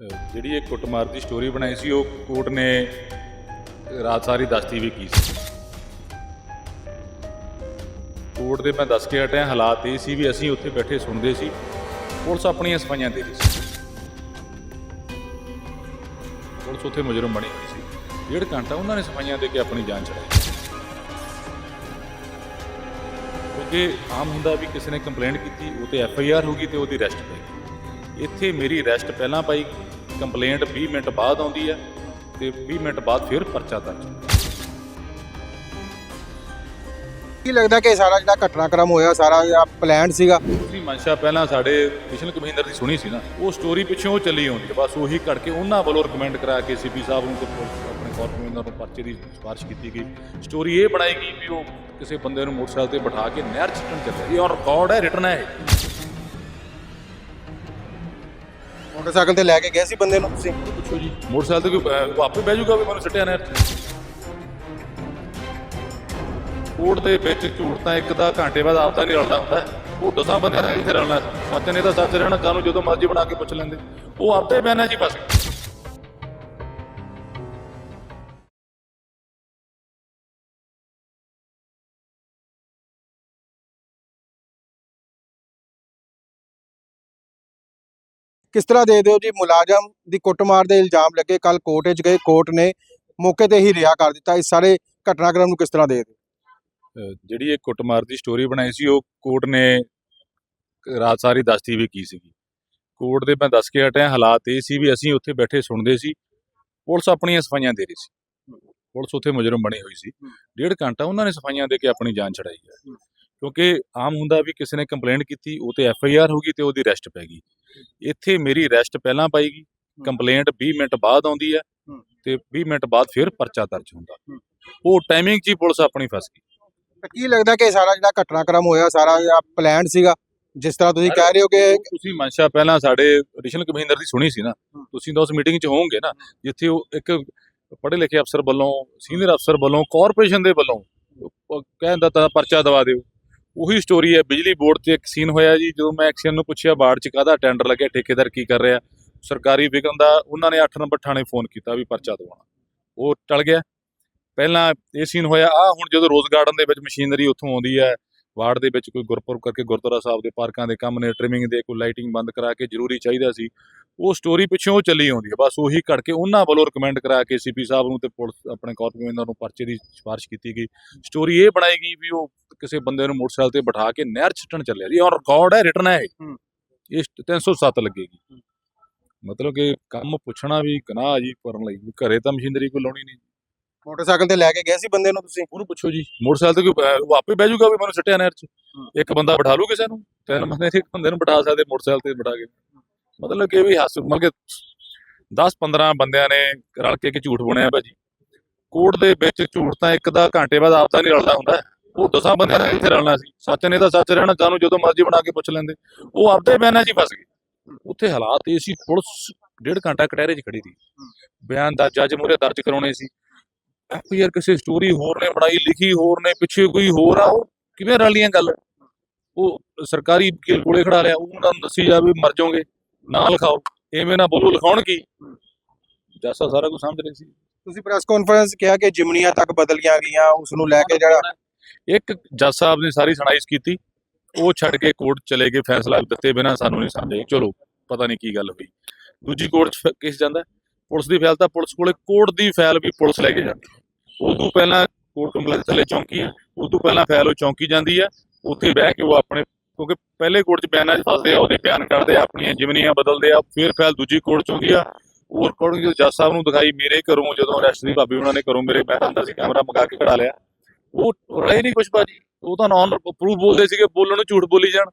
ਜਿਹੜੀ ਇਹ ਕੁੱਟਮਾਰ ਦੀ ਸਟੋਰੀ ਬਣਾਈ ਸੀ, ਉਹ ਕੋਰਟ ਨੇ ਰਾਤ ਸਾਰੀ ਦੱਸਤੀ ਵੀ ਕੀ ਸੀ। ਕੋਰਟ ਦੇ ਮੈਂ ਦੱਸ ਕੇ ਹਟਿਆ, ਹਾਲਾਤ ਇਹ ਸੀ ਵੀ ਅਸੀਂ ਉੱਥੇ ਬੈਠੇ ਸੁਣਦੇ ਸੀ, ਪੁਲਿਸ ਆਪਣੀਆਂ ਸਫਾਈਆਂ ਦੇ ਰਹੀ ਸੀ। ਪੁਲਿਸ ਉੱਥੇ ਮੁਜਰਮ ਬਣੀ ਹੋਈ ਸੀ। ਡੇਢ ਘੰਟਾ ਉਹਨਾਂ ਨੇ ਸਫਾਈਆਂ ਦੇ ਕੇ ਆਪਣੀ ਜਾਨ ਛਡਾਈ ਕਿਉਂਕਿ ਆਮ ਹੁੰਦਾ ਵੀ ਕਿਸੇ ਨੇ ਕੰਪਲੇਂਟ ਕੀਤੀ, ਉਹ ਤੇ ਐਫ ਆਈ ਆਰ ਹੋਗੀ ਤੇ ਉਹਦੀ ਅਰੈਸਟ ਪਈ ਇੱਥੇ ਮੇਰੀ ਅਰੈਸਟ ਪਹਿਲਾਂ ਪਾਈ ਕੰਪਲੇਂਟ 20 ਮਿੰਟ ਬਾਅਦ ਆਉਂਦੀ ਹੈ ਤੇ 20 ਮਿੰਟ ਬਾਅਦ ਫਿਰ ਪਰਚਾ ਦਰਜ। ਹੁੰਦਾ ਕੀ ਲੱਗਦਾ ਕਿ ਇਹ ਸਾਰਾ ਜਿਹੜਾ ਘਟਨਾਕ੍ਰਮ ਹੋਇਆ ਸਾਰਾ ਜਿਹੜਾ ਪਲਾਨ ਸੀਗਾ? ਤੁਸੀਂ ਮਨਸ਼ਾ ਪਹਿਲਾਂ ਸਾਡੇ ਕ੍ਰਿਸ਼ਨ ਕਮਿੰਦਰ ਦੀ ਸੁਣੀ ਸੀ ਨਾ ਉਹ ਸਟੋਰੀ ਪਿੱਛੋਂ ਉਹ ਚੱਲੀ ਆਉਂਦੀ ਹੈ। ਬਸ ਉਹੀ ਘੜ ਕੇ ਉਹਨਾਂ ਵੱਲੋਂ ਰეკਮੈਂਡ ਕਰਾ ਕੇ ਸੀਪੀ ਸਾਹਿਬ ਨੂੰ ਤੇ ਪੁਲਿਸ ਆਪਣੇ ਕਾਰਪੋਰੇਟਰ ਨੂੰ ਪਰਚੇ ਦੀ ਸਿਫਾਰਿਸ਼ ਕੀਤੀ ਗਈ। ਸਟੋਰੀ ਇਹ ਬਣਾਈ ਗਈ ਵੀ ਉਹ ਕਿਸੇ ਬੰਦੇ ਨੂੰ ਮੋਟਰਸਾਈਕਲ ਤੇ ਬਿਠਾ ਕੇ ਨਹਿਰ 'ਚ ਸੁੱਟਣ ਚੱਲਿਆ। ਇਹ ਔਰ ਰਿਕਾਰਡ ਹੈ ਰਿਟਨ ਹੈ ਇਹ। ਮੋਟਰਸਾਈਕਲ ਤੇ ਲੈ ਕੇ ਗਏ ਸੀ ਬੰਦੇ ਨੂੰ ਤੁਸੀਂ? ਪੁੱਛੋ ਜੀ ਮੋਟਰਸਾਈਕਲ ਤੇ ਕੋਈ ਅਹ, ਆਪੇ ਬਹਿ ਜਾਊਗਾ ਵੀ ਮੈਨੂੰ ਸੁੱਟਿਆ ਨਹਿਰ ਕੋਰਟ ਦੇ ਵਿੱਚ ਝੂਠ ਤਾਂ ਇੱਕ ਦਾ ਘੰਟੇ ਬਾਅਦ ਆਪਦਾ ਨਹੀਂ ਰਲਦਾ ਹੁੰਦਾ। ਉਹ ਦਸਾਂ ਬੰਦਿਆਂ ਦਾ ਇੱਥੇ ਰਲਣਾ। ਸੱਚ ਨੇ ਤਾਂ ਸੱਚ ਰਹਿਣਾ ਕਾਨੂੰ ਜਦੋਂ ਮਰਜ਼ੀ ਬਣਾ ਕੇ ਪੁੱਛ ਲੈਂਦੇ। ਉਹ ਆਪਦੇ ਬਹਿਣਾ ਜੀ ਬਸ। ਕਿਸ ਤਰ੍ਹਾਂ ਦੇ ਦਿਓ ਜੀ? ਮੁਲਾਜ਼ਮ ਦੀ ਕੁੱਟਮਾਰ ਦੇ ਇਲਜ਼ਾਮ ਲੱਗੇ ਕੱਲ ਕੋਰਟ ਵਿੱਚ ਗਏ ਕੋਰਟ ਨੇ ਮੌਕੇ ਤੇ ਹੀ ਰਿਹਾ ਕਰ ਦਿੱਤਾ। ਇਸ ਸਾਰੇ ਘਟਨਾਕ੍ਰਮ ਨੂੰ ਕਿਸ ਤਰ੍ਹਾਂ ਦੇ ਦਿਓ? ਜਿਹੜੀ ਇਹ ਕੁੱਟਮਾਰ ਦੀ ਸਟੋਰੀ ਬਣਾਈ ਸੀ ਉਹ ਕੋਰਟ ਨੇ ਰਾਤ ਸਾਰੀ ਦੱਸਤੀ ਵੀ ਕੀ ਸੀਗੀ। ਕੋਰਟ ਦੇ ਮੈਂ ਦੱਸ ਕੇ ਹਟਿਆ ਹਾਲਾਤ ਇਹ ਸੀ ਵੀ ਅਸੀਂ ਉੱਥੇ ਬੈਠੇ ਸੁਣਦੇ ਸੀ ਪੁਲਿਸ ਆਪਣੀਆਂ ਸਫਾਈਆਂ ਦੇ ਰਹੀ ਸੀ। ਪੁਲਿਸ ਉੱਥੇ ਮੁਜਰਮ ਬਣੀ ਹੋਈ ਸੀ। ਡੇਢ ਘੰਟਾ ਉਹਨਾਂ ਨੇ ਸਫਾਈਆਂ ਦੇ ਕੇ ਆਪਣੀ ਜਾਨ ਛਡਾਈ ਹੈ। ਕਿਉਂਕਿ ਆਮ ਹੁੰਦਾ ਵੀ ਕਿਸੇ ਨੇ ਕੰਪਲੇਂਟ ਕੀਤੀ ਉਹ ਤੇ ਐਫ ਆਈ ਆਰ ਹੋਗੀ ਤੇ ਉਹਦੀ ਅਰੈਸਟ ਪੈ ਗਈ। ਇੱਥੇ ਮੇਰੀ ਅਰੈਸਟ ਪਹਿਲਾਂ ਪਾਈਗੀ ਕੰਪਲੇਂਟ 20 ਮਿੰਟ ਬਾਅਦ ਆਉਂਦੀ ਹੈ ਤੇ 20 ਮਿੰਟ ਬਾਅਦ ਫਿਰ ਪਰਚਾ ਦਰਜ ਹੁੰਦਾ। ਉਹ ਟਾਈਮਿੰਗ 'ਚ ਹੀ ਪੁਲਿਸ ਆਪਣੀ ਫਸ ਗਈ। ਤਾਂ ਕੀ ਲੱਗਦਾ ਕਿ ਸਾਰਾ ਜਿਹੜਾ ਘਟਨਾਕ੍ਰਮ ਹੋਇਆ ਸਾਰਾ ਜਿਹੜਾ ਪਲਾਨ ਸੀਗਾ ਜਿਸ ਤਰ੍ਹਾਂ ਤੁਸੀਂ ਕਹਿ ਰਹੇ ਹੋ ਕਿ ਤੁਸੀਂ ਮਨਸ਼ਾ ਪਹਿਲਾਂ ਸਾਡੇ ਰਿਸ਼ਨ ਕਮਿੰਦਰ ਦੀ ਸੁਣੀ ਸੀ ਨਾ ਤੁਸੀਂ ਤਾਂ ਉਸ ਮੀਟਿੰਗ 'ਚ ਹੋਵੋਗੇ ਨਾ ਜਿੱਥੇ ਉਹ ਇੱਕ ਪੜ੍ਹੇ ਲਿਖੇ ਅਫਸਰ ਵੱਲੋਂ ਸੀਨੀਅਰ ਅਫਸਰ ਵੱਲੋਂ ਕਾਰਪੋਰੇਸ਼ਨ ਦੇ ਵੱਲੋਂ ਕਹਿੰਦਾ ਤਾਂ ਪਰਚਾ ਦਵਾ ਦਿਓ। ਉਹੀ ਸਟੋਰੀ ਹੈ, ਬਿਜਲੀ ਬੋਰਡ 'ਤੇ ਇੱਕ ਸੀਨ ਹੋਇਆ ਜੀ, ਜਦੋਂ ਮੈਂ ਐਕਸ਼ਨ ਨੂੰ ਪੁੱਛਿਆ ਬਾੜ 'ਚ ਕਾਹਦਾ ਟੈਂਡਰ ਲੱਗਿਆ, ਠੇਕੇਦਾਰ ਕੀ ਕਰ ਰਿਹਾ, ਸਰਕਾਰੀ ਵਿਗਨ ਦਾ ਉਹਨਾਂ ਨੇ 8 ਨੰਬਰ ਥਾਣੇ ਫੋਨ ਕੀਤਾ ਵੀ ਪਰਚਾ ਦਵਾਉਣਾ। ਉਹ ਟਲ ਗਿਆ। ਪਹਿਲਾਂ ਇਹ ਸੀਨ ਹੋਇਆ ਆ ਹੁਣ ਜਦੋਂ ਰੋਜ਼ ਗਾਰਡਨ ਦੇ ਵਿੱਚ ਮਸ਼ੀਨਰੀ ਉੱਥੋਂ ਆਉਂਦੀ ਹੈ, ਵਾਰਡ ਦੇ ਵਿੱਚ ਕੋਈ ਗੁਰਪੁਰਬ ਕਰਕੇ ਗੁਰਦੁਆਰਾ ਸਾਹਿਬ ਦੇ ਪਾਰਕਾਂ ਦੇ ਕੰਮ ਨੇ ਟ੍ਰਿਮਿੰਗ ਦੇ, ਕੋਈ ਲਾਈਟਿੰਗ ਬੰਦ ਕਰਾ ਕੇ ਜ਼ਰੂਰੀ ਚਾਹੀਦਾ ਸੀ, ਉਹ ਸਟੋਰੀ ਪਿੱਛੋਂ ਉਹ ਚੱਲੀ ਆਉਂਦੀ ਹੈ। ਬਸ ਉਹੀ ਘੜ ਕੇ ਉਹਨਾਂ ਵੱਲੋਂ ਰეკਮੈਂਡ ਕਰਾ ਕੇ ਸੀਪੀ ਸਾਹਿਬ ਨੂੰ ਤੇ ਪੁਲਿਸ, ਆਪਣੇ ਕਾਰਪੋਰੇਟਰ ਨੂੰ ਪਰਚੇ ਦੀ ਸਿਫਾਰਿਸ਼ ਕੀਤੀ ਗਈ। ਸਟੋਰੀ ਇਹ ਬਣਾਈ ਗਈ ਵੀ ਉਹ ਕਿਸੇ ਬੰਦੇ ਨੂੰ ਮੋਟਰਸਾਈਕਲ ਤੇ ਬਿਠਾ ਕੇ ਨਹਿਰ 'ਚ ਸੁੱਟਣ ਚੱਲਿਆ ਜੀ। ਔਰ ਰਿਕਾਰਡ ਹੈ ਰਿਟਨ ਹੈ ਇਹ। ਇਹ 307 ਲੱਗੇਗੀ। ਮਤਲਬ ਕਿ ਕੰਮ ਪੁੱਛਣਾ ਵੀ ਗੁਨਾਹ ਜੀ ਕਰਨ ਲਈ ਘਰੇ ਤਾਂ ਮਸ਼ੀਨਰੀ ਕੋਈ ਲਾਉਣੀ ਨਹੀਂ। ਮੋਟਰਸਾਈਕਲ ਤੇ ਲੈ ਕੇ ਗਏ ਸੀ ਬੰਦੇ ਨੂੰ ਤੁਸੀਂ? ਉਹਨੂੰ ਪੁੱਛੋ ਜੀ। ਮੋਟਰਸਾਈਕਲ ਤੇ ਕੋਈ ਆਪੇ ਬਹਿ ਜਾਊਗਾ ਵੀ ਮੈਨੂੰ ਸੁੱਟਿਆ ਨਹਿਰ 'ਚ। ਇੱਕ ਬੰਦਾ ਬਿਠਾ ਲੂ ਕਿਸੇ ਨੂੰ ਤਿੰਨ ਬੰਦੇ ਇੱਕ ਬੰਦੇ ਨੂੰ ਬਿਠਾ ਸਕਦੇ ਮੋਟਰਸਾਈਕਲ ਤੇ ਬਿਠਾ ਕੇ। ਮਤਲਬ ਕਿ ਵੀ ਹੱਸ ਮਤਲਬ ਕਿ 10 15 ਬੰਦਿਆਂ ਨੇ ਰਲ ਕੇ ਕਿ ਝੂਠ ਬਣਿਆ ਭਾਜੀ। ਕੋਰਟ ਦੇ ਵਿੱਚ ਝੂਠ ਤਾਂ ਇੱਕ ਦਾ ਘੰਟੇ ਬਾਅਦ ਆਪਦਾ ਨਹੀਂ ਰਲਦਾ ਹੁੰਦਾ। ਉਹ ਦਸਾਂ ਬੰਦਿਆਂ ਨੇ ਇੱਥੇ ਰਲਣਾ ਸੀ? ਸੱਚ ਨੇ ਤਾਂ ਸੱਚ ਰਹਿਣਾ ਕਾਨੂੰ ਜਦੋਂ ਮਰਜ਼ੀ ਬਣਾ ਕੇ ਪੁੱਛ ਲੈਂਦੇ। ਉਹ ਆਪਦੇ ਬਿਆਨਾਂ 'ਚ ਹੀ ਫਸ ਗਏ। ਉੱਥੇ ਹਾਲਾਤ ਇਹ ਸੀ, ਪੁਲਿਸ ਡੇਢ ਘੰਟਾ ਕਟਹਿਰੇ 'ਚ ਖੜੀ ਸੀ। ਬਿਆਨ ਦਾ ਜੱਜ ਮੂਹਰੇ ਦਰਜ ਕਰਾਉਣੇ ਸੀ। ਐਫ ਕਿਸੇ ਸਟੋਰੀ ਹੋਰ ਨੇ ਬਣਾਈ, ਲਿਖੀ ਹੋਰ ਨੇ, ਪਿੱਛੇ ਕੋਈ ਹੋਰ ਆ, ਉਹ ਕਿਵੇਂ ਰਲੀਆਂ ਗੱਲ? ਉਹ ਸਰਕਾਰੀ ਵਕੀਲ ਕੋਲੇ ਖੜਾ ਲਿਆ ਉਹਨਾਂ ਨੂੰ ਦੱਸੀ ਜਾਵੇ, ਮਰ ਜਾਓਗੇ। ਨਾ ਲਿਖਾਓ, ਐਵੇਂ ਨਾ ਬੋਲੋ, ਲਿਖਾਉਣ ਕੀ? ਜੈਸਾ ਸਾਰਾ ਕੁਝ ਸਮਝ ਰਹੇ ਸੀ। ਤੁਸੀਂ ਪ੍ਰੈਸ ਕਾਨਫਰੰਸ ਕਿਹਾ ਕਿ ਜਿਮਨੀਆਂ ਤੱਕ ਬਦਲੀਆਂ ਗਈਆਂ ਉਸ ਨੂੰ ਲੈ ਕੇ ਜਿਹੜਾ ਇੱਕ ਜੱਜ ਸਾਹਿਬ ਨੇ ਸਾਰੀ ਸੁਣਾਈਸ਼ ਕੀਤੀ, ਉਹ ਛੱਡ ਕੇ ਕੋਰਟ ਚਲੇ ਗਏ, ਫੈਸਲਾ ਦਿੱਤੇ ਬਿਨਾ ਸਾਨੂੰ ਨਹੀਂ ਸਮਝੇ ਚਲੋ, ਪਤਾ ਨਹੀਂ ਕੀ ਗੱਲ ਹੋਈ। ਦੂਜੀ ਕੋਰਟ ਚ ਕੇਸ ਜਾਂਦਾ, ਪੁਲਿਸ ਦੀ ਫਾਈਲ ਤਾਂ ਪੁਲਿਸ ਕੋਲੇ, ਕੋਰਟ ਦੀ ਫਾਈਲ ਵੀ ਪੁਲਿਸ ਲੈ ਕੇ ਜਾਂਦੀ ਹੈ। ਉਦੋਂ ਪਹਿਲਾਂ ਕੋਰਟ ਕੰਪਲੈਕਸ ਥੱਲੇ ਚੌਂਕੀ ਹੈ, ਉਦੋਂ ਪਹਿਲਾਂ ਫਾਈਲ ਉਹ ਚੌਂਕੀ ਜਾਂਦੀ ਹੈ, ਉੱਥੇ ਬਹਿ ਕੇ ਉਹ ਆਪਣੇ, ਕਿਉਂਕਿ ਪਹਿਲੇ ਕੋਰਟ ਚ ਬਿਆਨਾਂ 'ਚ ਫਸਦੇ ਆ, ਉਹਦੇ ਬਿਆਨ ਕਰਦੇ ਆ, ਆਪਣੀਆਂ ਜਿਮਨੀਆਂ ਬਦਲਦੇ ਆ, ਫਿਰ ਫਾਈਲ ਦੂਜੀ ਕੋਰਟ ਚ ਆਉਂਦੀ ਆ। ਉਹ ਰਿਕਾਰਡਿੰਗ ਜਦੋਂ ਜੱਜ ਸਾਹਿਬ ਨੂੰ ਦਿਖਾਈ, ਮੇਰੇ ਘਰੋਂ ਜਦੋਂ ਅਰੈਸਟ ਦੀ ਭਾਬੀ ਉਹਨਾਂ ਨੇ ਘਰੋਂ ਮੇਰੇ, ਮੈਂ ਹੁੰਦਾ ਸੀ ਕੈਮਰਾ ਮੰਗਾ ਕੇ ਖੜਾ ਲਿਆ। ਉਹ ਰਹੇ ਨਹੀਂ ਕੁਛ ਭਾਜੀ। ਉਹ ਤਾਂ ਨੌਨ ਪ੍ਰੂਫ ਬੋਲਦੇ ਸੀਗੇ, ਬੋਲਣ ਨੂੰ ਝੂਠ ਬੋਲੀ ਜਾਣ।